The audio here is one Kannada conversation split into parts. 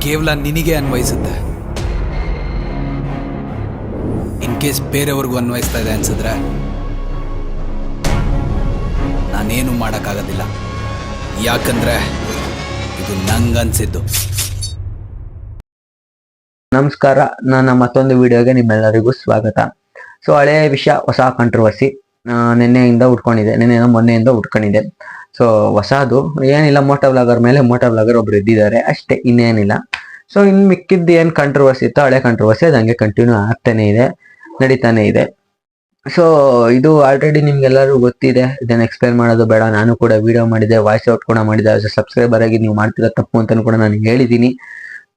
ಕೇವಲ ನಿನಗೆ ಅನ್ವಯಿಸುತ್ತೆ. ಇನ್ ಕೇಸ್ ಬೇರೆಯವ್ರಿಗೂ ಅನ್ವಯಿಸ್ತಾ ಇದೆ ಅನ್ಸಿದ್ರೆ, ನಾನೇನು ಮಾಡೋಕ್ಕಾಗೋದಿಲ್ಲ. ಯಾಕಂದ್ರೆ ಇದು ನಂಗನ್ಸಿದ್ದು. ನಮಸ್ಕಾರ, ನನ್ನ ಮತ್ತೊಂದು ವಿಡಿಯೋಗೆ ನಿಮ್ಮೆಲ್ಲರಿಗೂ ಸ್ವಾಗತ. ಸೊ ಹಳೆಯ ವಿಷಯ, ಹೊಸ ಕಾಂಟ್ರವರ್ಸಿ ನಿನ್ನೆಯಿಂದ ಉಟ್ಕೊಂಡಿದೆ ನಿನ್ನೆ ಮೊನ್ನೆಯಿಂದ ಉಟ್ಕೊಂಡಿದೆ ಸೊ ಹೊಸದು, ಏನಿಲ್ಲ ಮೋಟೋ ವ್ಲಾಗರ್ ಮೇಲೆ ಮೋಟೋ ವ್ಲಾಗರ್ ಒಬ್ರು ಇದ್ದಿದ್ದಾರೆ. ಅಷ್ಟೇ, ಇನ್ನೇನಿಲ್ಲ. ಸೊ ಇನ್ ಮಿಕ್ಕಿದ್ದು ಏನು ಕಂಟ್ರವರ್ಸಿ ಇತ್ತು, ಹಳೆ ಕಂಟ್ರವರ್ಸಿ ಅದು ಹಂಗೆ ಕಂಟಿನ್ಯೂ ಆಗ್ತಾನೆ ಇದೆ, ನಡೀತಾನೆ ಇದೆ. ಸೊ ಇದು ಆಲ್ರೆಡಿ ನಿಮ್ಗೆಲ್ಲರೂ ಗೊತ್ತಿದೆ. ಇದನ್ನ ಎಕ್ಸ್ಪ್ಲೇನ್ ಮಾಡೋದು ಬೇಡ. ನಾನು ಕೂಡ ವಿಡಿಯೋ ಮಾಡಿದೆ ವಾಯ್ಸ್ ಔಟ್ ಕೂಡ ಮಾಡಿದೆ. ಸಬ್ಸ್ಕ್ರೈಬರ್ ಆಗಿ ನೀವು ಮಾಡ್ತಿರೋ ತಪ್ಪು ಅಂತ ಕೂಡ ನಾನು ಹೇಳಿದ್ದೀನಿ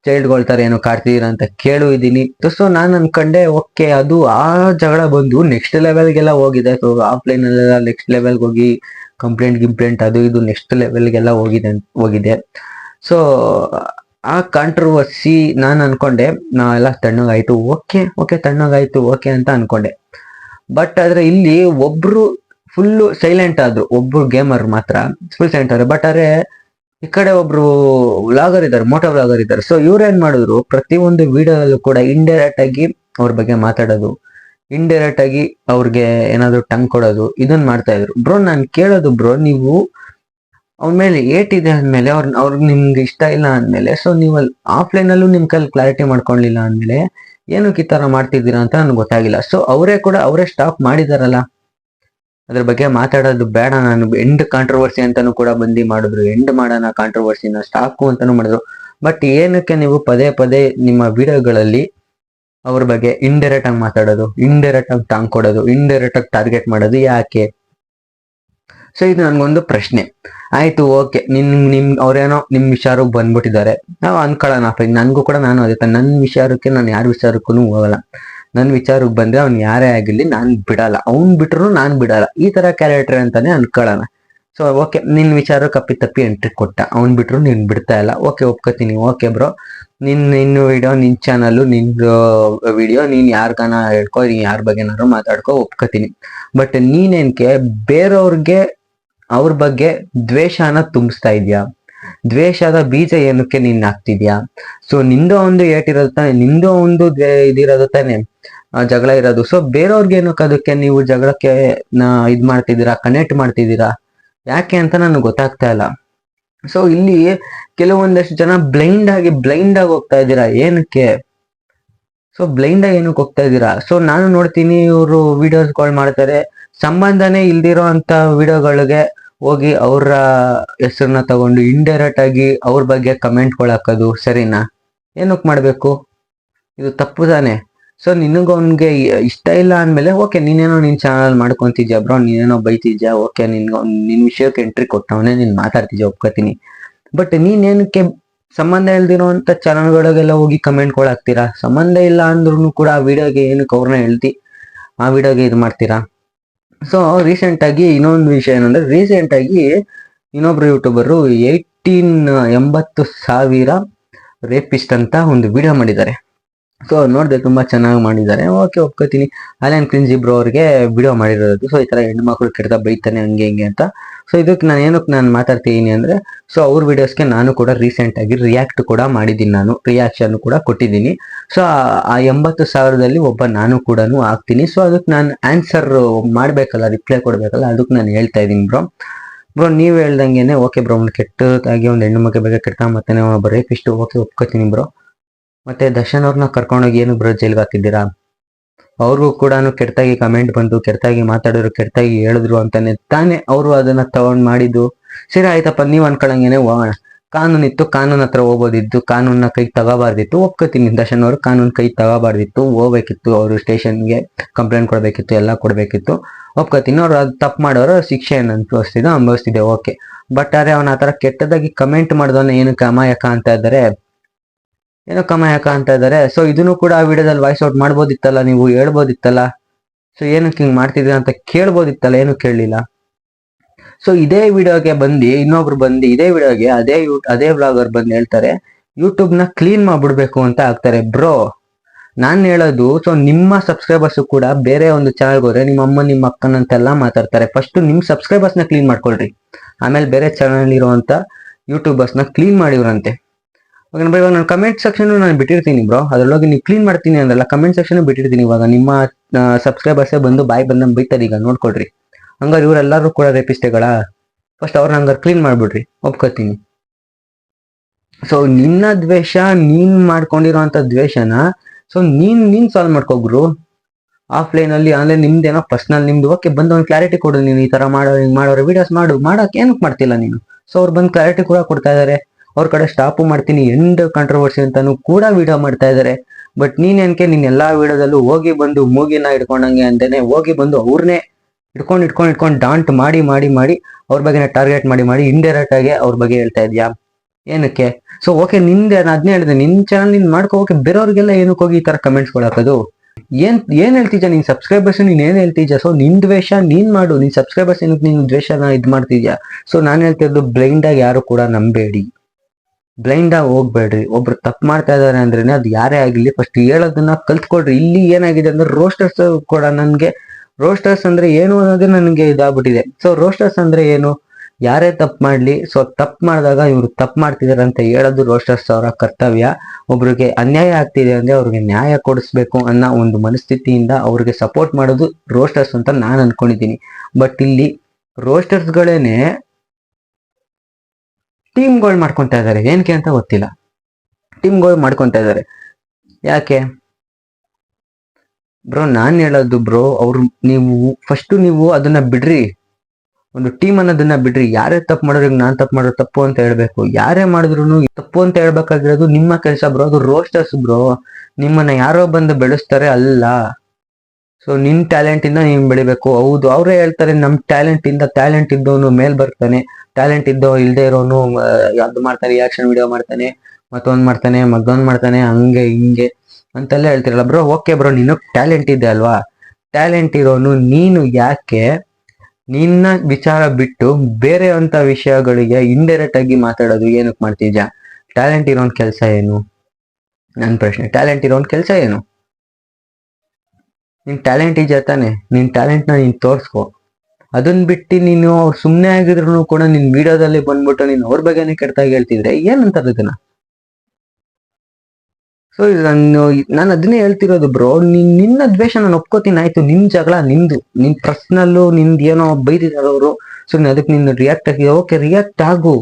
ಚೈಲ್ಡ್ಗಳ ಥರ ಏನು ಕಾಡ್ತಿದ್ದೀರಾ ಅಂತ ಕೇಳು ಇದ್ದೀನಿ. ಸೊ ನಾನು ಅನ್ಕಂಡೆ ಓಕೆ ಅದು ಆ ಜಗಳ ಬಂದು ನೆಕ್ಸ್ಟ್ ಲೆವೆಲ್ಗೆಲ್ಲ ಹೋಗಿದೆ. ಸೊ ಆಫ್ಲೈನಲ್ಲೆಲ್ಲ ನೆಕ್ಸ್ಟ್ ಲೆವೆಲ್ಗೆ ಹೋಗಿ ಕಂಪ್ಲೇಂಟ್ ಗಿಂಪ್ಲೇಂಟ್ ಅದು ಇದು ನೆಕ್ಸ್ಟ್ ಲೆವೆಲ್ಗೆಲ್ಲ ಹೋಗಿದೆ ಹೋಗಿದೆ. ಸೊ ಆ ಕಾಂಟ್ರವರ್ಸಿ ನಾನು ಅನ್ಕೊಂಡೆ, ನಾ ಎಲ್ಲ ತಣ್ಣಗಾಯ್ತು ಓಕೆ ಓಕೆ ತಣ್ಣಗಾಯ್ತು ಓಕೆ ಅಂತ ಅನ್ಕೊಂಡೆ. ಬಟ್ ಆದ್ರೆ ಇಲ್ಲಿ ಒಬ್ರು ಫುಲ್ಲು ಸೈಲೆಂಟ್ ಆದ್ರು, ಒಬ್ರು ಗೇಮರ್ ಮಾತ್ರ ಫುಲ್ ಸೈಲೆಂಟ್ ಆದ್ರೆ. ಬಟ್ ಆದ್ರೆ ಈ ಕಡೆ ಒಬ್ರು ವ್ಲಾಗರ್ ಇದ್ದಾರೆ ಮೋಟೋ ವ್ಲಾಗರ್ ಇದ್ದಾರೆ. ಸೊ ಇವ್ರು ಏನ್ ಮಾಡಿದ್ರು, ಪ್ರತಿಯೊಂದು ವಿಡಿಯೋದಲ್ಲೂ ಕೂಡ ಇಂಡೈರೆಕ್ಟ್ ಆಗಿ ಅವ್ರ ಬಗ್ಗೆ ಮಾತಾಡೋದು. ಇಂಡೈರೆಕ್ಟ್ ಆಗಿ ಅವ್ರಿಗೆ ಏನಾದ್ರು ಟಂಗ್ ಕೊಡೋದು ಇದನ್ನ ಮಾಡ್ತಾ ಇದ್ರು. ಬ್ರೋ ನಾನು ಕೇಳೋದು ಬ್ರೋ ನೀವು ಅವ್ರ ಮೇಲೆ ಏಟ್ ಇದೆ ಅಂದ್ಮೇಲೆ ಅವ್ರ ಅವ್ರಿಗೆ ನಿಮ್ಗೆ ಇಷ್ಟ ಇಲ್ಲ ಅಂದ್ಮೇಲೆ ಸೊ ನೀವು ಅಲ್ಲಿ ಆಫ್ಲೈನಲ್ಲೂ ನಿಮ್ಮ ನಿಮ್ ಕೈಲಿ ಕ್ಲಾರಿಟಿ ಮಾಡ್ಕೊಳ್ಳಿಲ್ಲ ಅಂದ್ಮೇಲೆ ಏನಕ್ಕೆ ಈ ತರ ಮಾಡ್ತಿದ್ದೀರಾ ಅಂತ ನನಗೆ ಗೊತ್ತಾಗಿಲ್ಲ. ಸೊ ಅವರೇ ಕೂಡ ಅವರೇ ಸ್ಟಾಪ್ ಮಾಡಿದಾರಲ್ಲ. ಅದ್ರ ಬಗ್ಗೆ ಮಾತಾಡೋದು ಬೇಡ ನಾನು. ಎಂಡ್ ಕಾಂಟ್ರವರ್ಸಿ ಅಂತಾನು ಕೂಡ ಬಂದಿ ಮಾಡಿದ್ರು. ಎಂಡ್ ಮಾಡೋಣ ಕಾಂಟ್ರವರ್ಸಿನ ಸ್ಟಾಕು ಅಂತಾನು ಮಾಡಿದ್ರು. ಬಟ್ ಏನಕ್ಕೆ ನೀವು ಪದೇ ಪದೇ ನಿಮ್ಮ ವಿಡಿಯೋಗಳಲ್ಲಿ ಅವ್ರ ಬಗ್ಗೆ ಇಂಡೈರೆಕ್ಟ್ ಆಗಿ ಮಾತಾಡೋದು ಇಂಡೈರೆಕ್ಟ್ ಆಗಿ ಟಾಂಗ್ ಕೊಡೋದು ಇಂಡೈರೆಕ್ಟ್ ಆಗಿ ಟಾರ್ಗೆಟ್ ಮಾಡೋದು ಯಾಕೆ? ಸೊ ಇದು ನನ್ಗೊಂದು ಪ್ರಶ್ನೆ. ಆಯ್ತು ಓಕೆ ನಿನ್, ನಿಮ್, ಅವ್ರೇನೋ ನಿಮ್ ವಿಚಾರಕ್ಕೆ ಬಂದ್ಬಿಟ್ಟಿದ್ದಾರೆ. ನಾವು ಅನ್ಕೊಳ್ಳೋಣ ನನ್ಗೂ ಕೂಡ ನಾನು ಅದೇ ನನ್ನ ವಿಚಾರಕ್ಕೆ, ನಾನು ಯಾರ ವಿಚಾರಕ್ಕೂ ಹೋಗಲ್ಲ. ನನ್ನ ವಿಚಾರಕ್ಕೆ ಬಂದ್ರೆ ಅವ್ನು ಯಾರೇ ಆಗಿರ್ಲಿ, ನಾನು ಬಿಡಲ್ಲ. ಅವ್ನ್ ಬಿಟ್ರು ನಾನು ಬಿಡಲ್ಲ. ಈ ತರ ಕ್ಯಾರೆಕ್ಟರ್ ಅಂತಾನೆ ಅನ್ಕೊಳ್ಳೋಣ. ಸೊ ಓಕೆ ನಿನ್ನ ವಿಚಾರ ಕಪ್ಪಿ ತಪ್ಪಿ ಎಂಟ್ರಿ ಕೊಟ್ಟ. ಅವ್ನು ಬಿಟ್ರು ನೀನು ಬಿಡ್ತಾ ಇಲ್ಲ. ಓಕೆ ಒಪ್ಕೋತೀನಿ. ಓಕೆ ಬ್ರೋ ನಿನ್ನ ನಿನ್ನ ವಿಡಿಯೋ ನಿನ್ನ ಚಾನಲ್ಲು ನಿನ್ನ ವಿಡಿಯೋ ನೀನು ಯಾರಿಗಾನ ಹೇಳ್ಕೊ, ನೀನು ಯಾರ ಬಗ್ಗೆನಾದ್ರು ಮಾತಾಡ್ಕೊ, ಒಪ್ಕೋತೀನಿ. ಬಟ್ ನೀನೇನಕ್ಕೆ ಬೇರೆಯವ್ರಿಗೆ, ಅವ್ರ ಬಗ್ಗೆ ದ್ವೇಷನ ತುಂಬಿಸ್ತಾ ಇದೆಯಾ? ದ್ವೇಷದ ಬೀಜ ಏನಕ್ಕೆ ನೀನ್ ಹಾಕ್ತಿದ್ಯಾ? ಸೊ ನಿಂದೋ ಒಂದು ಏಟಿರೋದು ತಾನೆ, ನಿಂದ ಒಂದು ಇದಿರೋದು ತಾನೆ ಜಗಳ ಇರೋದು. ಸೊ ಬೇರೆಯವ್ರಿಗೆ ಏನಕ್ಕೆ ಅದಕ್ಕೆ ನೀವು ಜಗಳಕ್ಕೆ ಇದ್ ಮಾಡ್ತಿದ್ದೀರಾ ಕನೆಕ್ಟ್ ಮಾಡ್ತಿದ್ದೀರಾ? ಯಾಕೆ ಅಂತ ನನಗೆ ಗೊತ್ತಾಗ್ತಾ ಇಲ್ಲ. ಸೊ ಇಲ್ಲಿ ಕೆಲವೊಂದಷ್ಟು ಜನ ಬ್ಲೈಂಡ್ ಆಗಿ ಬ್ಲೈಂಡ್ ಆಗಿ ಹೋಗ್ತಾ ಇದ್ದೀರಾ? ಏನಕ್ಕೆ? ಸೊ ಬ್ಲೈಂಡ್ ಆಗಿ ಏನಕ್ಕೆ ಹೋಗ್ತಾ ಇದ್ದೀರಾ? ಸೊ ನಾನು ನೋಡ್ತೀನಿ ಇವರು ವಿಡಿಯೋಸ್ಗಳು ಮಾಡ್ತಾರೆ. ಸಂಬಂಧನೇ ಇಲ್ದಿರೋ ಅಂತ ವಿಡಿಯೋಗಳಿಗೆ ಹೋಗಿ ಅವರ ಹೆಸರನ್ನ ತಗೊಂಡು ಇಂಡೈರೆಕ್ಟ್ ಆಗಿ ಅವ್ರ ಬಗ್ಗೆ ಕಮೆಂಟ್ಗಳು ಹಾಕೋದು ಸರಿನಾ? ಏನಕ್ಕೆ ಮಾಡಬೇಕು? ಇದು ತಪ್ಪು ತಾನೆ? ಸೊ ನಿನಗೂ ಅವ್ನಿಗೆ ಇಷ್ಟ ಇಲ್ಲ ಅಂದಮೇಲೆ ಓಕೆ ನೀನೇನೋ ನಿನ್ನ ಚಾನಲ್ ಮಾಡ್ಕೊತಿದ್ಯಾ ಬ್ರೋ ನೀನೇನೋ ಬೈತಿದ್ಯಾ? ಓಕೆ ನಿನ್ಗೆ ನಿನ್ನ ವಿಷಯಕ್ಕೆ ಎಂಟ್ರಿ ಕೊಟ್ಟವನೇ, ನೀನ್ ಮಾತಾಡ್ತಿದ್ಯಾ ಒಪ್ಕೋತೀನಿ. ಬಟ್ ನೀನೇನಕ್ಕೆ ಸಂಬಂಧ ಇಲ್ದಿರೋಂಥ ಚಾನಲ್ಗಳಿಗೆಲ್ಲ ಹೋಗಿ ಕಮೆಂಟ್ ಹಾಕ್ತೀರಾ ಸಂಬಂಧ ಇಲ್ಲ ಅಂದ್ರೂ ಕೂಡ ಆ ವಿಡಿಯೋಗೆ ಏನಕ್ಕೆ ಅವ್ರನ್ನ ಹೇಳ್ತಿ? ಆ ವಿಡಿಯೋಗೆ ಇದು ಮಾಡ್ತೀರಾ? ಸೊ ರೀಸೆಂಟ್ ಆಗಿ ಇನ್ನೊಂದು ವಿಷಯ ಏನಂದ್ರೆ ರೀಸೆಂಟ್ ಆಗಿ ಇನ್ನೊಬ್ರು ಯೂಟ್ಯೂಬರು ಏಯ್ಟೀನ್ ಎಂಬತ್ತು ಸಾವಿರ ರೇಪಿಸ್ಟ್ ಅಂತ ಒಂದು ವಿಡಿಯೋ ಮಾಡಿದ್ದಾರೆ. ಸೊ ನೋಡಿದೆ ತುಂಬಾ ಚೆನ್ನಾಗಿ ಮಾಡಿದ್ದಾರೆ. ಓಕೆ ಒಪ್ಕೋತೀನಿ. ಅಲೆನ್ ಕ್ರಿನ್ಜಿ ಬ್ರೋ ಅವ್ರಿಗೆ ವಿಡಿಯೋ ಮಾಡಿರೋದು ಸೊ ಈ ತರ ಹೆಣ್ಮಕ್ಳು ಕೆಡ್ದ ಬೈತಾನೆ ಹಂಗೆ ಹಿಂಗೆ ಅಂತ. ಸೊ ಇದಕ್ಕೆ ನಾನು ಏನಕ್ಕೆ ನಾನು ಮಾತಾಡ್ತೀನಿ ಅಂದ್ರೆ ಸೊ ಅವ್ರ ವಿಡಿಯೋಸ್ಗೆ ನಾನು ಕೂಡ ರೀಸೆಂಟ್ ಆಗಿ ರಿಯಾಕ್ಟ್ ಕೂಡ ಮಾಡಿದ್ದೀನಿ ನಾನು. ರಿಯಾಕ್ಷನ್ ಕೂಡ ಕೊಟ್ಟಿದ್ದೀನಿ. ಸೊ ಆ ಎಂಬತ್ತು ಸಾವಿರದಲ್ಲಿ ಒಬ್ಬ ನಾನು ಕೂಡ ಆಗ್ತೀನಿ. ಸೊ ಅದಕ್ಕೆ ನಾನು ಆನ್ಸರ್ ಮಾಡ್ಬೇಕಲ್ಲ ರಿಪ್ಲೈ ಕೊಡ್ಬೇಕಲ್ಲ, ಅದಕ್ಕೆ ನಾನು ಹೇಳ್ತಾ ಇದ್ದೀನಿ ಬ್ರೋ ಬ್ರೋ ನೀವು ಹೇಳ್ದಂಗೆ ಓಕೆ ಬ್ರೋ ಒಂದು ಕೆಟ್ಟದಾಗಿ ಒಂದು ಹೆಣ್ಣು ಮಗ ಬೇಗ ಕೆಟ್ಟ ಮತ್ತೆ ಒಬ್ಬ ಓಕೆ ಒಪ್ಕೋತೀನಿ ಬ್ರೋ ಮತ್ತೆ ದರ್ಶನ್ ಅವ್ರನ್ನ ಕರ್ಕೊಂಡೋಗಿ ಏನು ಬ್ರೋ ಜೈಲ್ಗೆ ಹಾಕಿದ್ದೀರಾ? ಅವ್ರಿಗೂ ಕೂಡ ಕೆಟ್ಟಾಗಿ ಕಮೆಂಟ್ ಬಂತು ಕೆಟ್ಟಾಗಿ ಮಾತಾಡಿದ್ರು ಕೆಟ್ಟಾಗಿ ಹೇಳಿದ್ರು ಅಂತಾನೆ ತಾನೇ ಅವರು ಅದನ್ನ ತಗೊಂಡ್ ಮಾಡಿದ್ದು. ಸರಿ ಆಯ್ತಪ್ಪ, ನೀವ್ ಅನ್ಕೊಳಂಗೇನೆ ಹೋಗೋಣ. ಕಾನೂನಿತ್ತು ಕಾನೂನ್ ಹತ್ರ ಹೋಗೋದಿತ್ತು ಕಾನೂನ ಕೈ ತಗೋಬಾರ್ದಿತ್ತು. ಒಪ್ಕೋತೀನಿ, ದರ್ಶನ್ ಅವರು ಕಾನೂನ್ ಕೈ ತಗೋಬಾರ್ದಿತ್ತು. ಹೋಗ್ಬೇಕಿತ್ತು, ಅವರು ಸ್ಟೇಷನ್ಗೆ ಕಂಪ್ಲೇಂಟ್ ಕೊಡ್ಬೇಕಿತ್ತು, ಎಲ್ಲ ಕೊಡ್ಬೇಕಿತ್ತು. ಒಪ್ಕೋತೀನಿ, ಅವ್ರು ಅದು ತಪ್ಪು ಮಾಡೋರು ಶಿಕ್ಷೆ ಏನು ಅನುಭವಿಸ್ತಿದ್ದೋ ಅನುಭವಿಸ್ತಿದ್ದೆ ಓಕೆ. ಬಟ್ ಆದ್ರೆ ಅವನ ಆ ಥರ ಕೆಟ್ಟದಾಗಿ ಕಮೆಂಟ್ ಮಾಡಿದವನ ಏನಕ್ಕೆ ಅಮಾಯಕ ಅಂತ ಇದ್ದಾರೆ ಏನೋ ಅಮಾಯಕ ಅಂತ ಇದ್ದಾರೆ. ಸೊ ಇದನ್ನು ಕೂಡ ಆ ವಿಡಿಯೋದಲ್ಲಿ ವಾಯ್ಸ್ ಔಟ್ ಮಾಡ್ಬೋದಿತ್ತಲ್ಲ? ನೀವು ಹೇಳ್ಬೋದಿತ್ತಲ್ಲ? ಸೊ ಏನಕ್ಕೆ ಹಿಂಗೆ ಮಾಡ್ತಿದ್ದೀರ ಅಂತ ಕೇಳ್ಬೋದಿತ್ತಲ್ಲ? ಏನು ಕೇಳಲಿಲ್ಲ. ಸೊ ಇದೇ ವಿಡಿಯೋಗೆ ಬಂದು, ಇನ್ನೊಬ್ರು ಬಂದು, ಇದೇ ವಿಡಿಯೋಗೆ ಅದೇ ಯೂ, ಅದೇ ವ್ಲಾಗರ್ ಬಂದು ಹೇಳ್ತಾರೆ ಯೂಟ್ಯೂಬ್ನ ಕ್ಲೀನ್ ಮಾಡಿಬಿಡ್ಬೇಕು ಅಂತ ಆಗ್ತಾರೆ ಬ್ರೋ ನಾನು ಹೇಳೋದು ಸೊ ನಿಮ್ಮ ಸಬ್ಸ್ಕ್ರೈಬರ್ಸ್ ಕೂಡ ಬೇರೆ ಒಂದು ಚಾನಲ್ಗೆ ಹೋದ್ರೆ ನಿಮ್ಮ ಅಮ್ಮ, ನಿಮ್ಮ ಅಕ್ಕನಂತೆಲ್ಲ ಮಾತಾಡ್ತಾರೆ. ಫಸ್ಟ್ ನಿಮ್ಮ ಸಬ್ಸ್ಕ್ರೈಬರ್ಸ್ನ ಕ್ಲೀನ್ ಮಾಡ್ಕೊಳ್ರಿ. ಆಮೇಲೆ ಬೇರೆ ಚಾನಲ್ ಇರುವಂತ ಯೂಟ್ಯೂಬರ್ಸ್ನ ಕ್ಲೀನ್ ಮಾಡಿವ್ರಂತೆ. ಇವಾಗ ಇವಾಗ ನಾನು ಕಮೆಂಟ್ ಸೆಕ್ಷನ್ ನಾನು ಬಿಟ್ಟಿರ್ತೀನಿ ಬ್ರೋ ಅದರೊಳಗೆ ನೀವು ಕ್ಲೀನ್ ಮಾಡ್ತೀನಿ ಅಂದ್ರಲ್ಲ ಕಮೆಂಟ್ ಸೆಕ್ಷನ್ ಬಿಟ್ಟಿರ್ತೀನಿ ಇವಾಗ. ನಿಮ್ಮ ಸಬ್ಸ್ಕ್ರೈಬರ್ಸೇ ಬಂದು ಬಾಯ್ ಬಂದಂಗೆ ಬೈತಾರೆ ಈಗ ನೋಡ್ಕೊಡ್ರಿ ಹಂಗಾರೆ ಇವರೆಲ್ಲರೂ ಕೂಡ ರೇಪಿಸ್ಟೇಗಳ ಫಸ್ಟ್ ಅವ್ರನ್ನ ಹಂಗಾರೆ ಕ್ಲೀನ್ ಮಾಡ್ಬಿಡ್ರಿ, ಒಪ್ಕೋತೀನಿ. ಸೊ ನಿನ್ನ ದ್ವೇಷ, ನೀನ್ ಮಾಡ್ಕೊಂಡಿರೋಂಥ ದ್ವೇಷನ ಸೊ ನೀನ್ ನೀನ್ ಸಾಲ್ವ್ ಮಾಡ್ಕೋಬ್ರು ಆಫ್ಲೈನ್ ಅಲ್ಲಿ ಆನ್ಲೈನ್ ನಿಮ್ದೇನೋ ಪರ್ಸನಲ್ ನಿಮ್ದು ಓಕೆ ಬಂದು ಒಂದು ಕ್ಲಾರಿಟಿ ಕೊಡು ನೀನು, ಈ ತರ ಮಾಡೋ, ಹಿಂಗ್ ಮಾಡೋರು ವಿಡಿಯೋಸ್ ಮಾಡು, ಮಾಡೋಕೆ ಏನಕ್ಕೆ ಮಾಡ್ತಿಲ್ಲ ನೀನು? ಸೊ ಅವ್ರು ಬಂದು ಕ್ಲಾರಿಟಿ ಕೂಡ ಕೊಡ್ತಾ ಇದಾರೆ. ಅವ್ರ ಕಡೆ ಸ್ಟಾಪು ಮಾಡ್ತೀನಿ ಎಂಡ್ ಕಾಂಟ್ರವರ್ಸಿ ಅಂತಾನು ಕೂಡ ವಿಡಿಯೋ ಮಾಡ್ತಾ ಇದ್ದಾರೆ ಬಟ್ ನೀನೇನಕ್ಕೆ ನಿನ್ನ ಎಲ್ಲಾ ವಿಡಿಯೋದಲ್ಲೂ ಹೋಗಿ ಬಂದು ಮೂಗಿನ ಇಟ್ಕೊಂಡಂಗೆ ಅಂತಾನೆ ಹೋಗಿ ಬಂದು ಅವ್ರನ್ನೇ ಇಟ್ಕೊಂಡು ಇಟ್ಕೊಂಡು ಇಟ್ಕೊಂಡು ಡಾಂಟ್ ಮಾಡಿ ಮಾಡಿ ಮಾಡಿ ಅವ್ರ ಬಗ್ಗೆ ಟಾರ್ಗೆಟ್ ಮಾಡಿ ಮಾಡಿ ಇಂಡೈರೆಕ್ಟ್ ಆಗಿ ಅವ್ರ ಬಗ್ಗೆ ಹೇಳ್ತಾ ಇದ್ಯಾ? ಏನಕ್ಕೆ? ಸೊ ಓಕೆ ನಿಂದೆ ನಾನು ಅದನ್ನೇ ಹೇಳಿದೆ. ನಿನ್ ಚಾನಲ್ ನಿನ್ ಮಾಡ್ಕೋ ಓಕೆ ಬೇರೆಯವ್ರಿಗೆಲ್ಲ ಏನಕ್ಕೆ ಹೋಗಿ ಈ ತರ ಕಮೆಂಟ್ಸ್ ಕೊಡಾಕೋದು? ಏನ್ ಏನ್ ಹೇಳ್ತಿದ್ಯಾ ನಿನ್ ಸಬ್ಸ್ಕ್ರೈಬರ್ಸ್ ನೀನ್ ಏನ್ ಹೇಳ್ತಿದ್ಯಾ? ಸೊ ನಿನ್ ದ್ವೇಷ ನೀನ್ ಮಾಡು. ನಿನ್ ಸಬ್ಸ್ಕ್ರೈಬರ್ಸ್ ಏನಕ್ಕೆ ನೀನು ದ್ವೇಷನ ಇದ್ ಮಾಡ್ತಿದ್ಯಾ? ಸೊ ನಾನು ಹೇಳ್ತಿರೋದು ಬ್ಲೈಂಡ್ ಆಗಿ ಯಾರು ಕೂಡ ನಂಬೇಡಿ. ಬ್ಲೈಂಡ್ ಆಗಿ ಹೋಗ್ಬೇಡ್ರಿ. ಒಬ್ರು ತಪ್ಪು ಮಾಡ್ತಾ ಇದಾರೆ ಅಂದ್ರೆ ಅದು ಯಾರೇ ಆಗಿರ್ಲಿ ಫಸ್ಟ್ ಹೇಳೋದನ್ನ ಕಲ್ತ್ಕೊಳ್ರಿ. ಇಲ್ಲಿ ಏನಾಗಿದೆ ಅಂದ್ರೆ ರೋಸ್ಟರ್ಸ್ ಕೂಡ ನನ್ಗೆ ರೋಸ್ಟರ್ಸ್ ಅಂದ್ರೆ ಏನು ಅನ್ನೋದೇ ನನಗೆ ಇದಾಗ್ಬಿಟ್ಟಿದೆ. ಸೊ ರೋಸ್ಟರ್ಸ್ ಅಂದ್ರೆ ಏನು? ಯಾರೇ ತಪ್ಪು ಮಾಡ್ಲಿ ಸೊ ತಪ್ಪು ಮಾಡಿದಾಗ ಇವ್ರು ತಪ್ಪು ಮಾಡ್ತಿದಾರೆ ಅಂತ ಹೇಳೋದು ರೋಸ್ಟರ್ಸ್ ಅವರ ಕರ್ತವ್ಯ. ಒಬ್ರಿಗೆ ಅನ್ಯಾಯ ಆಗ್ತಿದೆ ಅಂದ್ರೆ ಅವ್ರಿಗೆ ನ್ಯಾಯ ಕೊಡಿಸ್ಬೇಕು ಅನ್ನೋ ಒಂದು ಮನಸ್ಥಿತಿಯಿಂದ ಅವ್ರಿಗೆ ಸಪೋರ್ಟ್ ಮಾಡೋದು ರೋಸ್ಟರ್ಸ್ ಅಂತ ನಾನು ಅನ್ಕೊಂಡಿದ್ದೀನಿ. ಬಟ್ ಇಲ್ಲಿ ರೋಸ್ಟರ್ಸ್ಗಳೇನೆ ಟೀಮ್ಗಳು ಮಾಡ್ಕೊತಾ ಇದ್ದಾರೆ ಏನಕ್ಕೆ ಅಂತ ಗೊತ್ತಿಲ್ಲ. ಟೀಮ್ಗಳು ಮಾಡ್ಕೊತಾ ಇದ್ದಾರೆ ಯಾಕೆ? ಬ್ರೋ, ನಾನ್ ಹೇಳೋದು ಬ್ರೋ, ಅವ್ರು ನೀವು ಫಸ್ಟ್ ನೀವು ಅದನ್ನ ಬಿಡ್ರಿ. ಒಂದು ಟೀಮ್ ಅನ್ನೋದನ್ನ ಬಿಡ್ರಿ. ಯಾರೇ ತಪ್ಪು ಮಾಡೋರಿಗೆ ನಾನ್ ತಪ್ಪು ಮಾಡೋ ತಪ್ಪು ಅಂತ ಹೇಳ್ಬೇಕು. ಯಾರೇ ಮಾಡಿದ್ರು ತಪ್ಪು ಅಂತ ಹೇಳ್ಬೇಕಾಗಿರೋದು ನಿಮ್ಮ ಕೆಲಸ ಬ್ರೋ. ಅದು ರೋಸ್ಟರ್ಸ್ ಬ್ರೋ. ನಿಮ್ಮನ್ನ ಯಾರೋ ಬಂದು ಬೆಳೆಸ್ತಾರೆ ಅಲ್ಲ. ಸೊ ನಿನ್ ಟ್ಯಾಲೆಂಟ್ ಇಂದ ನೀನ್ ಬೆಳಿಬೇಕು. ಹೌದು, ಅವರೇ ಹೇಳ್ತಾರೆ, ನಮ್ ಟ್ಯಾಲೆಂಟ್ ಇಂದ ಟ್ಯಾಲೆಂಟ್ ಇದ್ದವನು ಮೇಲ್ ಬರ್ತಾನೆ. ಟ್ಯಾಲೆಂಟ್ ಇದ್ದವ ಇಲ್ದೇ ಇರೋನು ಅದ್ ಮಾಡ್ತಾನೆ ರಿಯಾಕ್ಷನ್ ವಿಡಿಯೋ ಮಾಡ್ತಾನೆ, ಮತ್ತೊಂದ್ ಮಾಡ್ತಾನೆ ಮತ್ತೊಂದ್ ಮಾಡ್ತಾನೆ, ಹಂಗೆ, ಹಿಂಗೆ ಅಂತೆಲ್ಲ ಹೇಳ್ತಿರಲ್ಲ ಬ್ರೋ ಓಕೆ ಬ್ರೋ ನೀನು ಟ್ಯಾಲೆಂಟ್ ಇದೆ ಅಲ್ವಾ? ಟ್ಯಾಲೆಂಟ್ ಇರೋನು, ನೀನು ಯಾಕೆ ನಿನ್ನ ವಿಚಾರ ಬಿಟ್ಟು ಬೇರೆ ಅಂತ ವಿಷಯಗಳಿಗೆ ಇಂಡೈರೆಕ್ಟ್ ಆಗಿ ಮಾತಾಡೋದು ಏನಕ್ಕೆ ಮಾಡ್ತಿದ್ಯಾ? ಟ್ಯಾಲೆಂಟ್ ಇರೋನ್ ಕೆಲಸ ಏನು? ನನ್ನ ಪ್ರಶ್ನೆ ಟ್ಯಾಲೆಂಟ್ ಇರೋನ್ ಕೆಲಸ ಏನು? ನಿನ್ ಟ್ಯಾಲೆಂಟ್ ಇದೆಯಾ ತಾನೆ, ನಿನ್ ಟ್ಯಾಲೆಂಟ್ನ ನೀನ್ ತೋರ್ಸ್ಕೊ. ಅದನ್ನ ಬಿಟ್ಟು ನೀನು ಅವ್ರು ಸುಮ್ಮನೆ ಆಗಿದ್ರು ಕೂಡ ನಿನ್ ವಿಡಿಯೋದಲ್ಲಿ ಬಂದ್ಬಿಟ್ಟು ನೀನ್ ಅವ್ರ ಬಗ್ಗೆನೇ ಕೆಡ್ತಾ ಹೇಳ್ತಿದ್ರೆ ಏನಂತಾರೆ ಇದನ್ನ? ಸೊ ನಾನು ನಾನು ಅದನ್ನೇ ಹೇಳ್ತಿರೋದು ಬ್ರೋ ನಿನ್, ನಿನ್ನ ದ್ವೇಷ ನಾನು ಒಪ್ಕೋತೀನಿ. ಆಯ್ತು ನಿನ್ ಜಗಳ ನಿಂದು ನಿನ್ ಪರ್ಸ್ನಲ್ಲು ನಿಂದ್ ಏನೋ ಬೈದಿದ್ದಾರೆ ಅವರು. ಸೊ ಅದಕ್ಕೆ ನೀನು ರಿಯಾಕ್ಟ್ ಆಗಿ ಓಕೆ ರಿಯಾಕ್ಟ್ ಆಗು.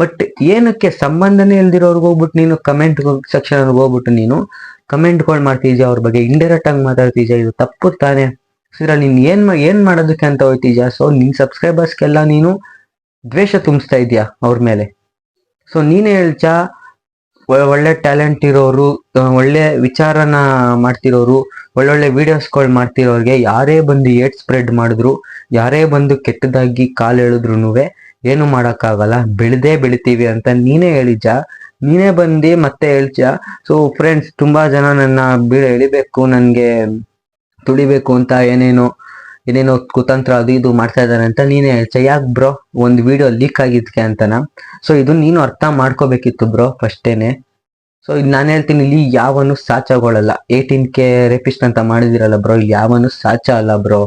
ಬಟ್ ಏನಕ್ಕೆ ಸಂಬಂಧನೇ ಇಲ್ದಿರೋರ್ಗೆ ಹೋಗ್ಬಿಟ್ಟು ನೀನು ಕಮೆಂಟ್ ಸೆಕ್ಷನ್ ಹೋಗ್ಬಿಟ್ಟು ನೀನು. ಕಮೆಂಟ್ಗಳು ಮಾಡ್ತಿದ್ಯಾ ಅವ್ರ ಬಗ್ಗೆ. ಇಂಡೈರೆಕ್ಟ್ ಆಗಿ ಮಾತಾಡ್ತಿದ್ಯಾ ಇದು ತಪ್ಪು ತಾನೆ. ಇದ್ರಲ್ಲಿ ನೀನ್ ಏನ್ ಏನ್ ಮಾಡೋದಕ್ಕೆ ಅಂತ ಹೋಗ್ತಿದ್ಯಾ ಸೊ ನಿನ್ ಸಬ್ಸ್ಕ್ರೈಬರ್ಸ್ಗೆಲ್ಲ ನೀನು ದ್ವೇಷ ತುಂಬಿಸ್ತಾ ಇದೆಯಾ ಅವ್ರ ಮೇಲೆ? ಸೊ ನೀನೇ ಹೇಳ್ಚಾ, ಒ- ಒಳ್ಳೆ ಟ್ಯಾಲೆಂಟ್ ಇರೋರು ಒಳ್ಳೆ ವಿಚಾರನ ಮಾಡ್ತಿರೋರು, ಒಳ್ಳೊಳ್ಳೆ ವಿಡಿಯೋಸ್ಗಳು ಮಾಡ್ತಿರೋರಿಗೆ ಯಾರೇ ಬಂದು ಏಟ್ ಸ್ಪ್ರೆಡ್ ಮಾಡಿದ್ರು, ಯಾರೇ ಬಂದು ಕೆಟ್ಟದಾಗಿ ಕಾಲು ಹೇಳಿದ್ರು ಏನು ಮಾಡೋಕ್ಕಾಗಲ್ಲ. ಬೆಳೆದೇ ಬೆಳಿತೀವಿ ಅಂತ ನೀನೇ ಹೇಳಿಜ ನೀನೇ ಬಂದು ಮತ್ತೆ ಹೇಳ್ತೀಯ? ಸೊ ಫ್ರೆಂಡ್ಸ್ ತುಂಬಾ ಜನ ನನ್ನ ಬೀಳ ಎಳಿಬೇಕು, ನನ್ಗೆ ತುಳಿಬೇಕು ಅಂತ ಏನೇನೋ ಏನೇನೋ ಕುತಂತ್ರ ಅದು ಇದು ಮಾಡ್ತಾ ಇದ್ದಾರೆ ಅಂತ ನೀನೇ ಹೇಳ್ತೀಯ? ಯಾಕೆ ಬ್ರೋ ಒಂದು ವಿಡಿಯೋ ಲೀಕ್ ಆಗಿದ್ಕೆ ಅಂತನ? ಸೊ ಇದು ನೀನು ಅರ್ಥ ಮಾಡ್ಕೋಬೇಕಿತ್ತು ಬ್ರೋ ಫಸ್ಟೇನೆ. ಸೊ ಇದು ನಾನು ಹೇಳ್ತೀನಿ, ಇಲ್ಲಿ ಯಾವನು ಸಾಚಾಗೊಳ್ಳಲ್ಲ ಏಯ್ಟೀನ್ ಕೆ ರೆಪಿಸ್ಟ್ ಅಂತ ಮಾಡಿದಿರಲ್ಲ ಬ್ರೋ ಇಲ್ಲಿ ಯಾವನು ಸಾಚ ಅಲ್ಲ ಬ್ರೋ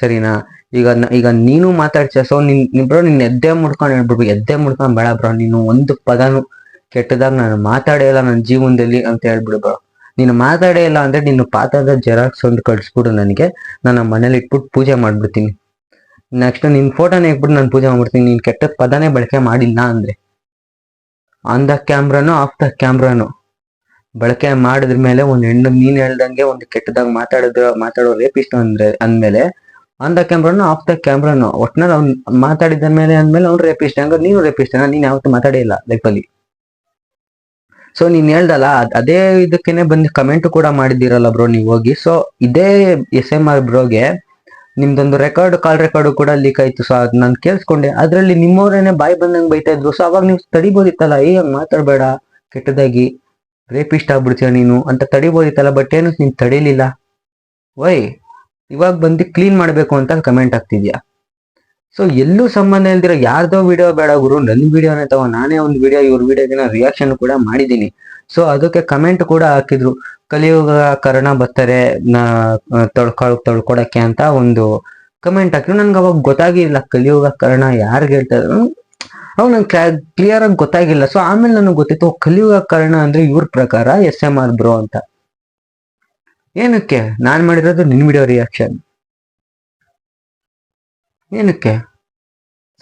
ಸರಿನಾ? ಈಗ ಈಗ ನೀನು ಮಾತಾಡ್ತೀಯ ಸೊ ನಿನ್ ಬ್ರೋ ನಿನ್ ಎದ್ದೆ ಮುಡ್ಕೊಂಡು ಹೇಳ್ಬಿಡ್ಬೇಕು. ಎದ್ದೆ ಮುಡ್ಕೊಂಡು ಬೇಡ ಬ್ರೋ ನೀನು ಒಂದು ಪದನು ಕೆಟ್ಟದಾಗ ನಾನು ಮಾತಾಡೇ ಇಲ್ಲ ನನ್ನ ಜೀವನದಲ್ಲಿ ಅಂತ ಹೇಳ್ಬಿಡು ಬ್ರೋ ನೀನು ಮಾತಾಡೇ ಇಲ್ಲ ಅಂದ್ರೆ ನಿನ್ನ ಪಾತ್ರದ ಜೆರಾಕ್ಸ್ ಒಂದು ಕಳಿಸ್ಬಿಡು ನನಗೆ. ನಾನು ಮನೇಲಿ ಇಟ್ಬಿಟ್ಟು ಪೂಜೆ ಮಾಡ್ಬಿಡ್ತೀನಿ. ನೆಕ್ಸ್ಟ್ ನಿನ್ ಫೋಟೋನೇ ಇಟ್ಬಿಟ್ಟು ನಾನು ಪೂಜೆ ಮಾಡ್ಬಿಡ್ತೀನಿ. ನೀನ್ ಕೆಟ್ಟ ಪದನೇ ಬಳಕೆ ಮಾಡಿಲ್ಲ ಅಂದ್ರೆ. ಆನ್ ದ ಕ್ಯಾಮ್ರಾನು ಆಫ್ ದ ಕ್ಯಾಮ್ರಾನು ಬಳಕೆ ಮಾಡಿದ್ರ ಮೇಲೆ ಒಂದು ಹೆಣ್ಣು ನೀನ್ ಹೇಳ್ದಂಗೆ ಒಂದು ಕೆಟ್ಟದಾಗ ಮಾತಾಡಿದ್ರ ಮಾತಾಡೋ ರೇಪಿಸ್ಟ್ ಅಂದ್ರೆ, ಅಂದ್ಮೇಲೆ ಆನ್ ದ ಕ್ಯಾಮ್ರಾನು, ಆಫ್ ದ ಕ್ಯಾಮ್ರಾನು. ಒಟ್ನಲ್ಲಿ ಅವ್ನು ಮಾತಾಡಿದ ಮೇಲೆ ಅಂದ್ಮೇಲೆ ಅವ್ನು ರೇಪಿಸ್ಟ್ ಹಂಗ ನೀನು ರೇಪಿಸ್ಟ್ ನೀನ್ ಯಾವತ್ತೂ ಮಾತಾಡೇ ಇಲ್ಲ ಲೈಫಲ್ಲಿ ಸೊ ನೀನ್ ಹೇಳ್ದಲ್ಲ, ಅದ್- ಅದೇ ಇದಕ್ಕೇನೆ ಬಂದು ಕಮೆಂಟ್ ಕೂಡ ಮಾಡಿದ್ದೀರಲ್ಲ ಬ್ರೋ ನೀವು ಹೋಗಿ. ಸೊ ಇದೇ ಎಸ್ ಎಂ ಆರ್ ಬ್ರೋಗೆ ನಿಮ್ದೊಂದು ರೆಕಾರ್ಡ್ ಕಾಲ್ ರೆಕಾರ್ಡ್ ಕೂಡ ಲೀಕ್ ಆಯ್ತು. ಸೊ ಅದ್ ನಾನು ಕೇಳಿಸ್ಕೊಂಡೆ. ಅದ್ರಲ್ಲಿ ನಿಮ್ಮವರೇನೆ ಬಾಯಿ ಬಂದಂಗೆ ಬೈತಾ ಇದ್ರು. ಸೊ ಅವಾಗ ನೀವು ತಡಿಬೋದಿತ್ತಲ್ಲ? ಏ ಹಂಗ್ ಮಾತಾಡ್ಬೇಡ, ಕೆಟ್ಟದಾಗಿ. ರೇಪಿಸ್ಟ್ ಆಗ್ಬಿಡ್ತೀಯ ನೀನು ಅಂತ ತಡಿಬೋದಿತ್ತಲ್ಲ? ಬಟ್ ಏನು ನೀನ್ ತಡೀಲಿಲ್ಲ. ವೈ ಇವಾಗ ಬಂದು ಕ್ಲೀನ್ ಮಾಡಬೇಕು ಅಂತ ಕಮೆಂಟ್ ಆಗ್ತಿದ್ಯಾ ಸೊ ಎಲ್ಲೂ ಸಂಬಂಧ ಇಲ್ದಿರೋ ಯಾರ್ದೋ ವಿಡಿಯೋ ಬೇಡ ಗುರು ನನ್ನ ವಿಡಿಯೋನೇ ತಗೋ, ನಾನೇ ಒಂದು ವಿಡಿಯೋ ಇವ್ರ ವಿಡಿಯೋಗಿನ ರಿಯಾಕ್ಷನ್ ಕೂಡ ಮಾಡಿದ್ದೀನಿ. ಸೊ ಅದಕ್ಕೆ ಕಮೆಂಟ್ ಕೂಡ ಹಾಕಿದ್ರು. ಕಲಿಯುಗ ಕರ್ಣ ಬರ್ತಾರೆ ತೊಳ್ಕೊಳ್ ತೊಳ್ಕೊಡಕ್ಕೆ ಅಂತ ಒಂದು ಕಮೆಂಟ್ ಹಾಕಿದ್ರು. ನನ್ಗೆ ಅವಾಗ ಗೊತ್ತಾಗಿಲ್ಲ ಕಲಿಯುಗ ಕರ್ಣ ಯಾರಿಗೆ ಹೇಳ್ತಾ ಇದ್ರು ಅವ್ ನಂಗೆ ಕ್ಲಿಯರ್ ಆಗಿ ಗೊತ್ತಾಗಿಲ್ಲ. ಸೊ ಆಮೇಲೆ ನನಗೆ ಗೊತ್ತಿತ್ತು ಕಲಿಯುಗ ಕಾರಣ ಅಂದ್ರೆ ಇವ್ರ ಪ್ರಕಾರ ಎಸ್ ಎಂ ಆರ್ ಬ್ರೋ ಅಂತ. ಏನಕ್ಕೆ? ನಾನು ಮಾಡಿರೋದು ನಿನ್ ವಿಡಿಯೋ ರಿಯಾಕ್ಷನ್ ಏನಕ್ಕೆ?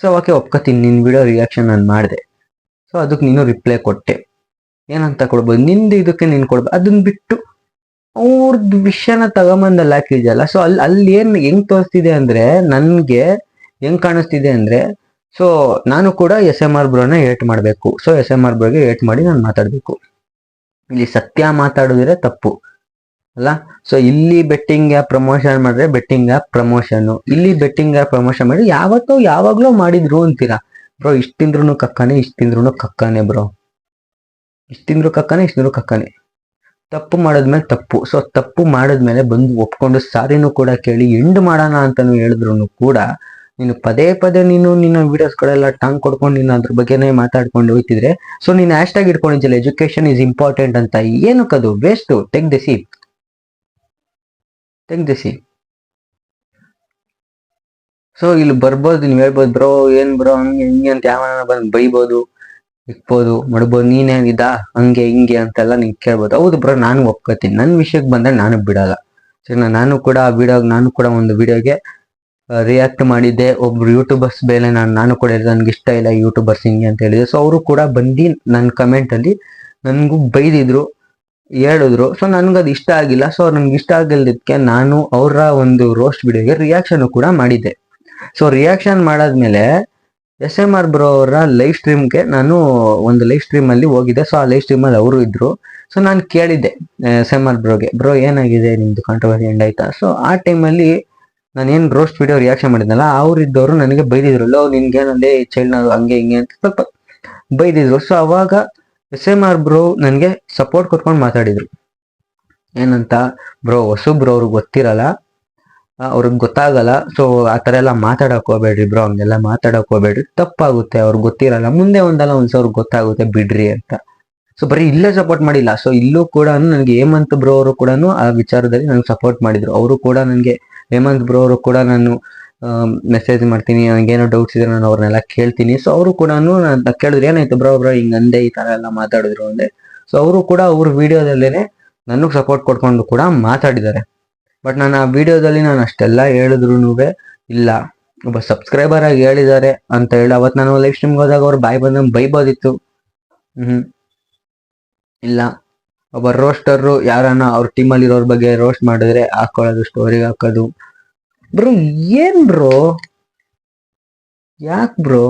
ಸೊ ಓಕೆ ಒಪ್ಕೋತೀನಿ, ನಿನ್ ವಿಡಿಯೋ ರಿಯಾಕ್ಷನ್ ನಾನು ಮಾಡಿದೆ. ಸೊ ಅದಕ್ಕೆ ನೀನು ರಿಪ್ಲೈ ಕೊಟ್ಟೆ. ಏನಂತ ಕೊಡ್ಬೋದು? ನಿಂದು ಇದಕ್ಕೆ ನೀನು ಕೊಡ್ಬೋದು ಅದನ್ನ ಬಿಟ್ಟು ಅವ್ರದ್ದು ವಿಷಯನ ತಗೊಂಬಂದಲ್ಲಿ ಹಾಕಿದ್ಯಲ್ಲ ಸೊ ಅಲ್ಲಿ ಅಲ್ಲಿ ಏನು ಹೆಂಗ್ ತೋರಿಸ್ತಿದೆ ಅಂದ್ರೆ, ನನಗೆ ಹೆಂಗ್ ಕಾಣಿಸ್ತಿದೆ ಅಂದ್ರೆ ಸೊ ನಾನು ಕೂಡ ಎಸ್ ಎಂ ಆರ್ ಬ್ರೋನ ಏಟ್ ಮಾಡಬೇಕು. ಸೊ ಎಸ್ ಎಂ ಆರ್ ಬ್ರೋಗೆ ಏಟ್ ಮಾಡಿ ನಾನು ಮಾತಾಡಬೇಕು. ಇಲ್ಲಿ ಸತ್ಯ ಮಾತಾಡಿದ್ರೆ ತಪ್ಪು. ಅಲ್ಲ? ಸೊ ಇಲ್ಲಿ ಬೆಟ್ಟಿಂಗ್ ಆ್ಯಪ್ ಪ್ರಮೋಷನ್ ಮಾಡಿದ್ರೆ ಬೆಟ್ಟಿಂಗ್ ಆ್ಯಪ್ ಪ್ರಮೋಷನ್ ಇಲ್ಲಿ ಬೆಟ್ಟಿಂಗ್ ಆ್ಯಪ್ ಪ್ರಮೋಷನ್ ಮಾಡಿ ಯಾವತ್ತೋ ಯಾವಾಗ್ಲೂ ಮಾಡಿದ್ರು ಅಂತೀರಾ? ಬ್ರೋ ಇಷ್ಟ ಕಕ್ಕನೆ ಇಷ್ಟ ಕಕ್ಕನೆ ಬ್ರೋ ಇಷ್ಟ ಕಕ್ಕನೆ, ಇಷ್ಟಿದ್ರು ಕಕ್ಕನೆ. ತಪ್ಪು ಮಾಡಿದ್ಮೇಲೆ ತಪ್ಪು. ಸೊ ತಪ್ಪು ಮಾಡಿದ್ಮೇಲೆ ಬಂದು ಒಪ್ಕೊಂಡು ಸಾರಿನೂ ಕೂಡ ಕೇಳಿ, ಎಂಡ್ ಮಾಡೋಣ ಅಂತಾನು ಹೇಳಿದ್ರು ಕೂಡ ನೀನು ಪದೇ ಪದೇ ನೀನು, ನಿನ್ನ ವಿಡಿಯೋಸ್ಗಳೆಲ್ಲ ಟಾಂಗ್ ಕೊಡ್ಕೊಂಡು ನೀನು ಅದ್ರ ಬಗ್ಗೆನೇ ಮಾತಾಡ್ಕೊಂಡು ಹೋಗ್ತಿದ್ರೆ ಸೊ ನೀನು ಹ್ಯಾಶ್ ಟ್ಯಾಗ್ ಇಟ್ಕೊಂಡಿದ್ದಿಲ್ಲ ಎಜುಕೇಶನ್ ಇಸ್ ಇಂಪಾರ್ಟೆಂಟ್ ಅಂತ, ಏನಕ್ಕದು? ವೇಸ್ಟ್ ತೆಗ್ ದೆಸಿ ತೆಗ್ ದೆಸಿ ಸೊ ಇಲ್ಲಿ ಬರ್ಬೋದು, ನೀವು ಹೇಳ್ಬೋದು ಬ್ರೋ ಏನ್ ಬ್ರೋ ಹಂಗೆ, ಹಿಂಗೆ ಅಂತ ಯಾವ ಬಂದು ಬೈಬೋದು, ಇಕ್ಬೋದು, ಮಾಡ್ಬೋದು ನೀನೇನ್ ಇದ ಹಂಗೆ, ಹಿಂಗೆ ಅಂತೆಲ್ಲ ನೀನ್ ಕೇಳ್ಬೋದು. ಹೌದು ಬ್ರೋ ನಾನು ಒಪ್ಕೋತೀನಿ. ನನ್ನ ವಿಷಯಕ್ಕೆ ಬಂದ್ರೆ ನಾನು ಬಿಡಲ್ಲ. ಸರಿನಾ? ನಾನು ಕೂಡ ಆ ವಿಡಿಯೋಗೆ ನಾನು ಕೂಡ ಒಂದು ವಿಡಿಯೋಗೆ ರಿಯಾಕ್ಟ್ ಮಾಡಿದ್ದೆ. ಒಬ್ರು ಯೂಟ್ಯೂಬರ್ಸ್ ಮೇಲೆ ನಾನು ನಾನು ಕೂಡ ನನ್ಗೆ ಇಷ್ಟ ಇಲ್ಲ ಯೂಟ್ಯೂಬರ್ಸ್ ಹಿಂಗೆ ಅಂತ ಹೇಳಿದೆ ಸೊ ಅವರು ಕೂಡ ಬಂದು ನನ್ನ ಕಮೆಂಟಲ್ಲಿ ನನ್ಗೂ ಬೈದಿದ್ರು. ಹೇಳಿದ್ರು. ಸೊ ನನ್ಗದು ಇಷ್ಟ ಆಗಿಲ್ಲ. ಸೊ ನನ್ಗೆ ಇಷ್ಟ ಆಗಿಲ್ಲದಕ್ಕೆ ನಾನು ಅವರ ಒಂದು ರೋಸ್ಟ್ ವಿಡಿಯೋಗೆ ರಿಯಾಕ್ಷನ್ ಕೂಡ ಮಾಡಿದ್ದೆ. ಸೊ ರಿಯಾಕ್ಷನ್ ಮಾಡಾದ್ಮೇಲೆ ಎಸ್ ಎಂ ಆರ್ ಬ್ರೋ ಅವರ ಲೈವ್ ಸ್ಟ್ರೀಮ್ಗೆ ನಾನು ಒಂದು ಲೈವ್ ಸ್ಟ್ರೀಮ್ ಅಲ್ಲಿ ಹೋಗಿದ್ದೆ. ಸೊ ಆ ಲೈವ್ ಸ್ಟ್ರೀಮ್ ಅಲ್ಲಿ ಅವರು ಇದ್ರು. ಸೊ ನಾನು ಕೇಳಿದ್ದೆ ಎಸ್ ಎಂ ಆರ್ ಬ್ರೋಗೆ ಬ್ರೋ ಏನಾಗಿದೆ? ನಿಮ್ದು ಕಾಂಟ್ರವರ್ಸಿ ಎಂಡ್ ಆಯ್ತಾ? ಸೊ ಆ ಟೈಮಲ್ಲಿ ನಾನು ಏನು ರೋಸ್ಟ್ ವಿಡಿಯೋ ರಿಯಾಕ್ಷನ್ ಮಾಡಿದ್ನಲ್ಲ, ಅವ್ರು ಇದ್ದವರು ನನಗೆ ಬೈದಿದ್ರು, ಲೋ ನಿನ್ಗೇನಂದೆ ಚೈಲ್ಡ್ ಹಂಗೆ ಹಿಂಗೆ ಅಂತ ಸ್ವಲ್ಪ ಬೈದಿದ್ರು. ಸೊ ಅವಾಗ ಎಸ್ ಎಂ ಆರ್ ಬ್ರೋ ನನಗೆ ಸಪೋರ್ಟ್ ಕೊಟ್ಕೊಂಡು ಮಾತಾಡಿದ್ರು. ಏನಂತ, ಬ್ರೋ, ಹೊಸಬ್ರು ಅವ್ರಿಗೆ ಗೊತ್ತಿರಲ್ಲ ಅವ್ರಿಗೆ ಗೊತ್ತಾಗಲ್ಲ ಸೊ ಆ ಥರ ಎಲ್ಲ ಮಾತಾಡಕ್ ಹೋಗ್ಬೇಡ್ರಿ ಬ್ರೋ ಹಂಗೆಲ್ಲ ಮಾತಾಡಕ್ ಹೋಗ್ಬೇಡ್ರಿ. ತಪ್ಪಾಗುತ್ತೆ, ಅವ್ರಿಗೆ ಗೊತ್ತಿರಲ್ಲ. ಮುಂದೆ ಒಂದಲ್ಲ ಒಂದು ಅವ್ರಿಗೆ ಗೊತ್ತಾಗುತ್ತೆ, ಬಿಡ್ರಿ ಅಂತ. ಸೊ ಬರೀ ಇಲ್ಲೇ ಸಪೋರ್ಟ್ ಮಾಡಿಲ್ಲ. ಸೊ ಇಲ್ಲೂ ಕೂಡ ನನಗೆ ಹೇಮಂತ್ ಬ್ರೋ ಅವರು ಕೂಡ ಆ ವಿಚಾರದಲ್ಲಿ ನನಗೆ ಸಪೋರ್ಟ್ ಮಾಡಿದ್ರು. ಅವರು ಕೂಡ ನನಗೆ ಹೇಮಂತ್ ಬ್ರೋ ಅವರು ಕೂಡ ನಾನು ಮೆಸೇಜ್ ಮಾಡ್ತೀನಿ ನನಗೇನೋ ಡೌಟ್ಸ್ ಇದ್ರೆ ನಾನು ಅವ್ರನ್ನೆಲ್ಲ ಕೇಳ್ತೀನಿ. ಸೊ ಅವರು ಕೂಡ ನಾನು ಕೇಳಿದ್ರು, ಏನಾಯ್ತು ಬ್ರೋ ಬ್ರೋ ಹಿಂಗ್ ಅಂದೆ ಈ ತರ ಎಲ್ಲ ಮಾತಾಡಿದ್ರು ಅಂದೆ. ಸೊ ಅವರು ಕೂಡ ಅವ್ರ ವಿಡಿಯೋದಲ್ಲೇನೆ ನನಗೆ ಸಪೋರ್ಟ್ ಕೊಡ್ಕೊಂಡು ಕೂಡ ಮಾತಾಡಿದ್ದಾರೆ. ಬಟ್ ನಾನು ಆ ವಿಡಿಯೋದಲ್ಲಿ ನಾನು ಅಷ್ಟೆಲ್ಲ ಹೇಳಿದ್ರು ಇಲ್ಲ. ಒಬ್ಬ ಸಬ್ಸ್ಕ್ರೈಬರ್ ಆಗಿ ಹೇಳಿದ್ದಾರೆ ಅಂತ ಹೇಳಿ ಅವತ್ತು ನಾನು ಲೈವ್ ಸ್ಟ್ರೀಮ್ಗೆ ಹೋದಾಗ ಅವ್ರು ಬಾಯ್ ಬಂದಂಗೆ ಬೈಬೋದಿತ್ತು. ಹ್ಮ್. ಇಲ್ಲ. ಒಬ್ಬ ರೋಸ್ಟರು ಯಾರನ್ನ ಅವ್ರ ಟೀಮಲ್ಲಿರೋರ ಬಗ್ಗೆ ರೋಸ್ಟ್ ಮಾಡಿದ್ರೆ ಹಾಕೊಳ್ಳೋದು ಸ್ಟೋರಿಗೆ ಹಾಕೋದು ಬ್ರೋ, ಏನ್ ಬ್ರೋ? ಯಾಕ್ ಬ್ರೋ?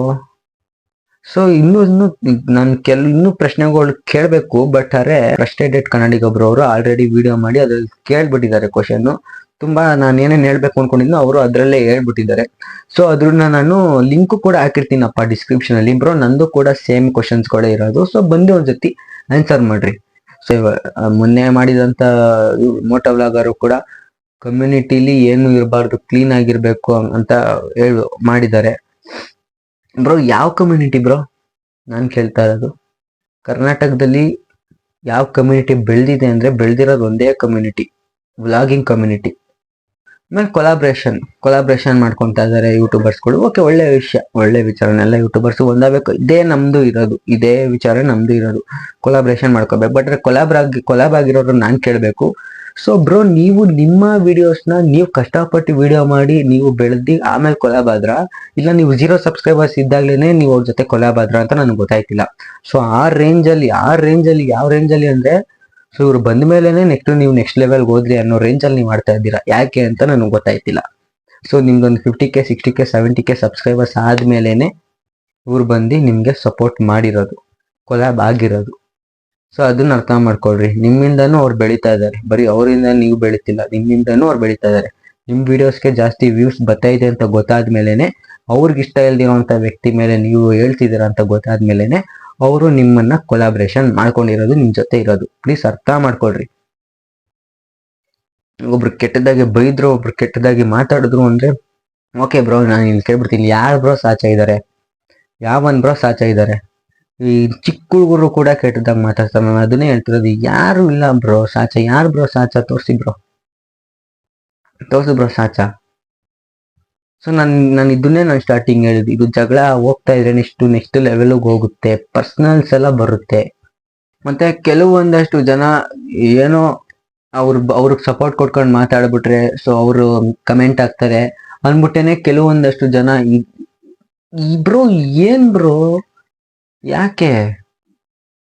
ಸೊ ಇನ್ನು ಇನ್ನು ನಾನು ಕೆಲ, ಇನ್ನೂ ಪ್ರಶ್ನೆಗಳು ಕೇಳಬೇಕು ಬಟ್ ಅರೆ ಫ್ರಸ್ಟ್ರೇಟೆಡ್ ಕನ್ನಡಿಗ ಒಬ್ರು ಅವರು ಆಲ್ರೆಡಿ ವಿಡಿಯೋ ಮಾಡಿ ಅದ್ರಲ್ಲಿ ಕೇಳ್ಬಿಟ್ಟಿದ್ದಾರೆ ಕ್ವಶನ್ನು ತುಂಬಾ ನಾನು ಏನೇನು ಹೇಳ್ಬೇಕು ಅನ್ಕೊಂಡಿದ್ನೋ ಅವರು ಅದರಲ್ಲೇ ಹೇಳ್ಬಿಟ್ಟಿದ್ದಾರೆ. ಸೊ ಅದ್ರನ್ನ ನಾನು ಲಿಂಕ್ ಕೂಡ ಹಾಕಿರ್ತೀನಪ್ಪ ಡಿಸ್ಕ್ರಿಪ್ಷನ್ ಅಲ್ಲಿ. ಬ್ರೋ, ನಂದು ಕೂಡ ಸೇಮ್ ಕ್ವಶನ್ಸ್ಗಳೇ ಇರೋದು. ಸೊ ಬಂದು ಒಂದ್ಸತಿ ಆನ್ಸರ್ ಮಾಡ್ರಿ. ಸೊ ಮೊನ್ನೆ ಮಾಡಿದಂತ ಮೋಟೋ ವ್ಲಾಗರು ಕೂಡ ಕಮ್ಯುನಿಟಿಲಿ ಏನು ಇರಬಾರ್ದು ಕ್ಲೀನ್ ಆಗಿರ್ಬೇಕು ಅಂತ ಹೇಳು ಮಾಡಿದ್ದಾರೆ. ಬ್ರೋ ಯಾವ ಕಮ್ಯುನಿಟಿ ಬ್ರೋ ನಾನು ಕೇಳ್ತಾ ಇರೋದು. ಕರ್ನಾಟಕದಲ್ಲಿ ಯಾವ ಕಮ್ಯುನಿಟಿ ಬೆಳೆದಿದೆ ಅಂದ್ರೆ ಬೆಳೆದಿರೋದು ಒಂದೇ ಕಮ್ಯುನಿಟಿ ವ್ಲಾಗಿಂಗ್ ಕಮ್ಯುನಿಟಿ ಆಮೇಲೆ ಕೊಲಾಬ್ರೇಷನ್ ಕೊಲಾಬ್ರೇಷನ್ ಮಾಡ್ಕೊಂತಾ ಇದ್ದಾರೆ ಯೂಟ್ಯೂಬರ್ಸ್ಗಳು ಓಕೆ ಒಳ್ಳೆ ವಿಷಯ, ಒಳ್ಳೆ ವಿಚಾರನೆಲ್ಲ ಯೂಟ್ಯೂಬರ್ಸ್ ಒಂದಾಗಬೇಕು. ಇದೇ ನಮ್ದು ಇರೋದು. ಇದೇ ವಿಚಾರ ನಮ್ದು ಇರೋದು. ಕೊಲಾಬ್ರೇಷನ್ ಮಾಡ್ಕೋಬೇಕು ಬಟ್ ಕೊಲಾಬ್ ಆಗಿ ಕೊಲಾಬ್ ಆಗಿರೋರು ನಾನು ಕೇಳಬೇಕು. ಸೊ ಬ್ರೋ ನೀವು ನಿಮ್ಮ ವಿಡಿಯೋಸ್ನ ನೀವು ಕಷ್ಟಪಟ್ಟು ವಿಡಿಯೋ ಮಾಡಿ ನೀವು ಬೆಳೆದಿ ಆಮೇಲೆ ಕೊಲಾಬ್ ಆದ್ರ? ಇಲ್ಲ ನೀವು ಜೀರೋ ಸಬ್ಸ್ಕ್ರೈಬರ್ಸ್ ಇದ್ದಾಗ್ಲೇನೆ ನೀವು ಅವ್ರ ಜೊತೆ ಕೊಲಾಬ್ ಆದ್ರ ಅಂತ ನನಗೆ ಗೊತ್ತಾಯ್ತಿಲ್ಲ. ಸೊ ಆ ರೇಂಜ್ ಅಲ್ಲಿ, ಆ ರೇಂಜ್ ಅಲ್ಲಿ ಯಾವ ರೇಂಜ್ ಅಲ್ಲಿ ಅಂದ್ರೆ ಸೊ ಇವ್ರು ಬಂದ ನೆಕ್ಸ್ಟ್ ನೀವು ನೆಕ್ಸ್ಟ್ ಲೆವೆಲ್ಗೆ ಹೋದ್ರಿ ಅನ್ನೋ ರೇಂಜ್ ಅಲ್ಲಿ ನೀವು ಮಾಡ್ತಾ ಇದ್ದೀರಾ? ಯಾಕೆ ಅಂತ ನನಗೆ ಗೊತ್ತಾಯ್ತಿಲ್ಲ. So ನಿಮ್ದೊಂದು fifty K sixty K seventy K subscribers ಆದ್ಮೇಲೆನೆ ಇವ್ರು ಬಂದು ನಿಮ್ಗೆ ಸಪೋರ್ಟ್ ಮಾಡಿರೋದು ಕೊಲಾಬ್ ಆಗಿರೋದು. ಸೊ ಅದನ್ನ ಅರ್ಥ ಮಾಡ್ಕೊಳ್ರಿ. ನಿಮ್ಮಿಂದನೂ ಅವ್ರು ಬೆಳೀತಾ ಇದ್ದಾರೆ. ಬರೀ ಅವರಿಂದ ನೀವು ಬೆಳೀತಿಲ್ಲ, ನಿಮ್ಮಿಂದನೂ ಅವ್ರು ಬೆಳೀತಾ ಇದ್ದಾರೆ. ನಿಮ್ ವಿಡಿಯೋಸ್ಗೆ ಜಾಸ್ತಿ ವ್ಯೂಸ್ ಬರ್ತಾ ಇದೆ ಅಂತ ಗೊತ್ತಾದ್ಮೇಲೆನೆ, ಅವ್ರಿಗೆ ಇಷ್ಟ ಇಲ್ದಿರೋಂಥ ವ್ಯಕ್ತಿ ಮೇಲೆ ನೀವು ಹೇಳ್ತಿದ್ದೀರಾ ಅಂತ ಗೊತ್ತಾದ್ಮೇಲೆನೆ, ಅವರು ನಿಮ್ಮನ್ನ ಕೊಲಾಬ್ರೇಷನ್ ಮಾಡ್ಕೊಂಡಿರೋದು ನಿಮ್ ಜೊತೆ ಇರೋದು. ಪ್ಲೀಸ್ ಅರ್ಥ ಮಾಡ್ಕೊಳ್ರಿ. ಒಬ್ರು ಕೆಟ್ಟದಾಗಿ ಬೈದ್ರು, ಒಬ್ರು ಕೆಟ್ಟದಾಗಿ ಮಾತಾಡಿದ್ರು ಅಂದ್ರೆ ಓಕೆ ಬ್ರೋ ನಾನು ಇಲ್ಲಿ ಕೇಳ್ಬಿಡ್ತೀನಿ. ಯಾರು ಬ್ರೋ ಸಾಚ ಇದ್ದಾರೆ ಯಾವನ್ ಬ್ರೋ ಸಾಚ ಇದ್ದಾರೆ ಈ ಚಿಕ್ಕ ಹುಡುಗರು ಕೂಡ ಕೆಟ್ಟದಾಗ ಮಾತಾಡ್ತಾರೆ ನಾನು ಅದನ್ನೇ ಹೇಳ್ತಿರೋದು. ಯಾರು ಇಲ್ಲ ಬ್ರೋ, ಸಾಚ. ಯಾರು ಬ್ರೋ ಸಾಚ? ತೋರಿಸಿ ಬ್ರೋ. ತೋರಿಸಿ ಬ್ರೋ ಸಾಚ. ಸೊ ನಾನು ನಾನು ಇದನ್ನೇ ನಾನು ಸ್ಟಾರ್ಟಿಂಗ್ ಹೇಳಿದ್ದು. ಇದು ಜಗಳ ಹೋಗ್ತಾ ಇದ್ರೆ ನೆಕ್ಸ್ಟ್ ನೆಕ್ಸ್ಟ್ ಲೆವೆಲ್ಗೆ ಹೋಗುತ್ತೆ. ಪರ್ಸನಲ್ಸ್ ಎಲ್ಲ ಬರುತ್ತೆ. ಮತ್ತೆ ಕೆಲವೊಂದಷ್ಟು ಜನ ಏನೋ ಅವ್ರ ಅವ್ರಿಗೆ ಸಪೋರ್ಟ್ ಕೊಟ್ಕೊಂಡು ಮಾತಾಡ್ಬಿಟ್ರೆ ಸೊ ಅವರು ಕಮೆಂಟ್ ಆಗ್ತಾರೆ ಅಂದ್ಬಿಟ್ಟೇನೆ ಕೆಲವೊಂದಷ್ಟು ಜನ ಇಬ್ರು ಏನ್ ಬ್ರೋ? ಯಾಕೆ?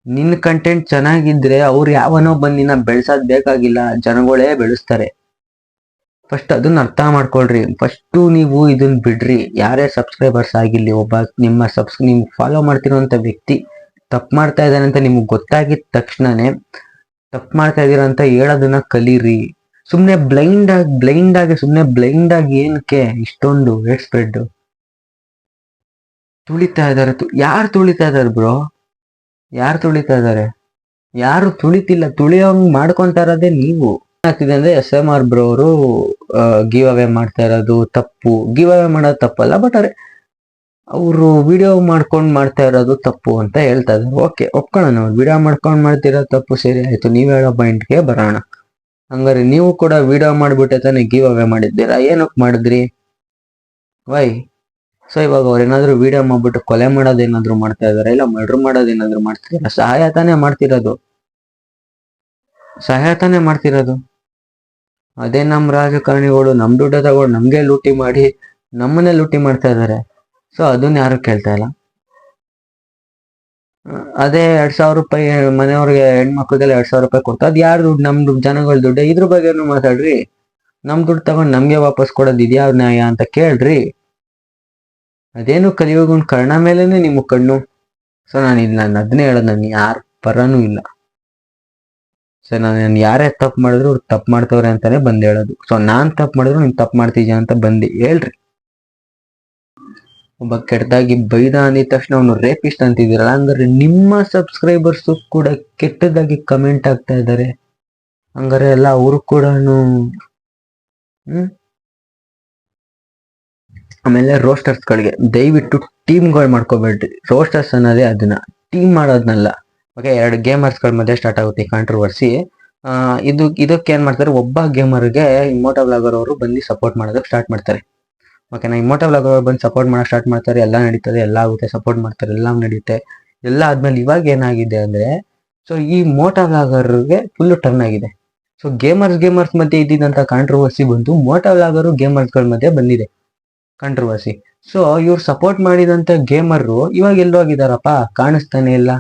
ನಿನ್ನ ಕಂಟೆಂಟ್ ಚೆನ್ನಾಗಿದ್ರೆ ಅವ್ರು ಯಾವನೋ ಬಂದು ನಿನ್ನ ಬೆಳ್ಸೋದ್ ಬೇಕಾಗಿಲ್ಲ. ಜನಗಳೇ ಬೆಳೆಸ್ತಾರೆ. ಫಸ್ಟ್ ಅದನ್ನ ಅರ್ಥ ಮಾಡ್ಕೊಳ್ರಿ. ಫಸ್ಟು ನೀವು ಇದನ್ನ ಬಿಡ್ರಿ. ಯಾರೇ ಸಬ್ಸ್ಕ್ರೈಬರ್ಸ್ ಆಗಿರಲಿ, ಒಬ್ಬ ನಿಮ್ಮ ಸಬ್ಸ್ ನೀವು ಫಾಲೋ ಮಾಡ್ತಿರೋಂಥ ವ್ಯಕ್ತಿ ತಪ್ಪು ಮಾಡ್ತಾ ಇದ್ದಾನೆ ಅಂತ ನಿಮ್ಗೆ ಗೊತ್ತಾಗಿದ ತಕ್ಷಣನೇ ತಪ್ಪು ಮಾಡ್ತಾ ಇದೀರ ಅಂತ ಹೇಳೋದನ್ನ ಕಲೀರಿ. ಸುಮ್ಮನೆ ಬ್ಲೈಂಡ್ ಆಗಿ ಬ್ಲೈಂಡ್ ಆಗಿ ಸುಮ್ಮನೆ ಬ್ಲೈಂಡ್ ಆಗಿ ಏನಕ್ಕೆ ಇಷ್ಟೊಂದು ಹೆಡ್ ಸ್ಪ್ರೆಡ್ ತುಳಿತಾ ಇದ್ದಾರೆ. ಯಾರು ತುಳಿತಾ ಇದ್ದಾರೆ ಬ್ರೋ ಯಾರು ತುಳಿತಾ ಇದ್ದಾರೆ? ಯಾರು ತುಳಿತಿಲ್ಲ. ತುಳಿಯೋಂಗ್ ಮಾಡ್ಕೊಂತಾ ಇರೋದೇ ನೀವು. ಏನಾಗ್ತಿದೆ ಅಂದ್ರೆ ಎಸ್ ಎಂ ಆರ್ ಬ್ರೋ ಅವರು ಗಿವ್ ಅವೇ ಮಾಡ್ತಾ ಇರೋದು ತಪ್ಪು. ಗಿವ್ ಅವೇ ಮಾಡೋದು ತಪ್ಪಲ್ಲ ಬಟ್ ಅರೆ, ಅವರು ವಿಡಿಯೋ ಮಾಡ್ಕೊಂಡು ಮಾಡ್ತಾ ಇರೋದು ತಪ್ಪು ಅಂತ ಹೇಳ್ತಾ ಇದ್ದಾರೆ. ಓಕೆ ಒಪ್ಕೊಳ್ಳೋಣ ಅವ್ರು. ವಿಡಿಯೋ ಮಾಡ್ಕೊಂಡು ಮಾಡ್ತಿರೋ ತಪ್ಪು, ಸರಿ, ಆಯ್ತು. ನೀವು ಹೇಳೋ ಪಾಯಿಂಟ್ಗೆ ಬರೋಣ. ಹಂಗಾರೆ ನೀವು ಕೂಡ ವಿಡಿಯೋ ಮಾಡ್ಬಿಟ್ಟೆ ತಾನೇ ಗಿವ್ ಅವೇ ಮಾಡಿದ್ದೀರಾ? ಏನಕ್ಕೆ ಮಾಡಿದ್ರಿ? ವೈ ಸೊ ಇವಾಗ ಅವ್ರೇನಾದ್ರೂ ವಿಡಿಯೋ ಮಾಡ್ಬಿಟ್ಟು ಕೊಲೆ ಮಾಡೋದೇನಾದ್ರು ಮಾಡ್ತಾ ಇದಾರೆ, ಇಲ್ಲ ಮರ್ಡರ್ ಮಾಡೋದೇನಾದ್ರು ಮಾಡ್ತಿದಾರೆ, ಸಹಾಯ ತಾನೇ ಮಾಡ್ತಿರೋದು. ಸಹಾಯ ತಾನೇ ಮಾಡ್ತಿರೋದು. ಅದೇ ನಮ್ ರಾಜಕಾರಣಿಗಳು, ನಮ್ ದುಡ್ಡ ತಗೊಂಡು ನಮ್ಗೆ ಲೂಟಿ ಮಾಡಿ ನಮ್ಮನ್ನೇ ಲೂಟಿ ಮಾಡ್ತಾ ಇದಾರೆ. ಸೊ ಅದನ್ನ ಯಾರು ಕೇಳ್ತಾ ಇಲ್ಲ. ಅದೇ ಎರಡ್ ಸಾವಿರ ರೂಪಾಯಿ ಮನೆಯವ್ರಿಗೆ ಹೆಣ್ಮಕ್ಳಿಗೆಲ್ಲ ಎರಡ್ ಸಾವಿರ ರೂಪಾಯಿ ಕೊಡ್ತಾ, ಅದ್ ಯಾರು ದುಡ್ಡು, ನಮ್ ದುಡ್ಡು, ಜನಗಳ ದುಡ್ಡು? ಇದ್ರ ಬಗ್ಗೆನು ಮಾತಾಡ್ರಿ. ನಮ್ ದುಡ್ಡು ತಗೊಂಡ್ ನಮ್ಗೆ ವಾಪಸ್ ಕೊಡೋದು ಇದ್ಯಾವ ನ್ಯಾಯ ಅಂತ ಕೇಳ್ರಿ. ಅದೇನು ಕಲಿಯುಗನ್ ಕರ್ಣ ಮೇಲೇನೆ ನಿಮ್ಮ ಕಣ್ಣು. ಸೊ ನಾನು ಇಲ್ಲಿ ನಾನು ಅದನ್ನೇ ಹೇಳೋದು, ನಾನು ಯಾರ ಪರನೂ ಇಲ್ಲ. ಸೊ ನಾನು ಯಾರೇ ತಪ್ಪು ಮಾಡಿದ್ರು ಅವ್ರು ತಪ್ಪು ಮಾಡ್ತವ್ರೆ ಅಂತಾನೆ ಬಂದು ಹೇಳೋದು. ಸೊ ನಾನು ತಪ್ಪು ಮಾಡಿದ್ರು ನೀನು ತಪ್ಪು ಮಾಡ್ತಿದ್ಯಾ ಅಂತ ಬಂದು ಹೇಳ್ರಿ. ಒಬ್ಬ ಕೆಟ್ಟದಾಗಿ ಬೈದ ಅಂದಿದ ತಕ್ಷಣ ಅವನು ರೇಪಿಸ್ಟ್ ಅಂತಿದ್ದೀರಲ್ಲ ಹಂಗಾರೆ ನಿಮ್ಮ ಸಬ್ಸ್ಕ್ರೈಬರ್ಸ್ ಕೂಡ ಕೆಟ್ಟದಾಗಿ ಕಮೆಂಟ್ ಆಗ್ತಾ ಇದ್ದಾರೆ ಹಂಗಾರೆ ಎಲ್ಲ ಅವರು ಕೂಡ ಹ್ಮ್? ಆಮೇಲೆ ರೋಸ್ಟರ್ಸ್ಗಳಿಗೆ. ದಯವಿಟ್ಟು ಟೀಮ್ಗಳು ಮಾಡ್ಕೋಬೇಡ್ರಿ. ರೋಸ್ಟರ್ಸ್ ಅನ್ನೋದೇ ಅದನ್ನ. ಟೀಮ್ ಮಾಡೋದ್ನಲ್ಲ. ಓಕೆ, ಎರಡು ಗೇಮರ್ಸ್ಗಳ ಮಧ್ಯೆ ಸ್ಟಾರ್ಟ್ ಆಗುತ್ತೆ ಕಾಂಟ್ರವರ್ಸಿ ಇದು, ಇದಕ್ಕೆ ಏನ್ ಮಾಡ್ತಾರೆ? ಒಬ್ಬ ಗೇಮರ್ಗೆ ಇಮೋಟೋ ಬ್ಲಾಗರ್ ಅವರು ಬಂದು ಸಪೋರ್ಟ್ ಮಾಡೋದಕ್ಕೆ ಸ್ಟಾರ್ಟ್ ಮಾಡ್ತಾರೆ. ಓಕೆನಾ ಇಮೋಟೋ ಬ್ಲಾಗರ್ ಅವರು ಬಂದು ಸಪೋರ್ಟ್ ಮಾಡೋಕೆ ಸ್ಟಾರ್ಟ್ ಮಾಡ್ತಾರೆ. ಎಲ್ಲ ನಡೀತದೆ, ಎಲ್ಲ ಆಗುತ್ತೆ ಸಪೋರ್ಟ್ ಮಾಡ್ತಾರೆ, ಎಲ್ಲ ನಡೆಯುತ್ತೆ ಎಲ್ಲ ಆದ್ಮೇಲೆ ಇವಾಗ ಏನಾಗಿದೆ ಅಂದ್ರೆ ಸೊ ಈ ಮೋಟೋ ಬ್ಲಾಗರ್ಗೆ ಫುಲ್ ಟರ್ನ್ ಆಗಿದೆ. ಸೊ ಗೇಮರ್ಸ್ ಗೇಮರ್ಸ್ ಮಧ್ಯೆ ಇದ್ದಿದ್ದಂತ ಕಾಂಟ್ರವರ್ಸಿ ಬಂದು ಮೋಟೋ ಗೇಮರ್ಸ್ಗಳ ಮಧ್ಯೆ ಬಂದಿದೆ. ಕಾಂಟ್ರವರ್ಸಿ ಸೊ ಇವ್ರು ಸಪೋರ್ಟ್ ಮಾಡಿದಂತ ಗೇಮರ್ ಇವಾಗ ಎಲ್ಲೋಗಿದಾರಪ್ಪ? ಕಾಣಿಸ್ತಾನೆ ಇಲ್ಲ.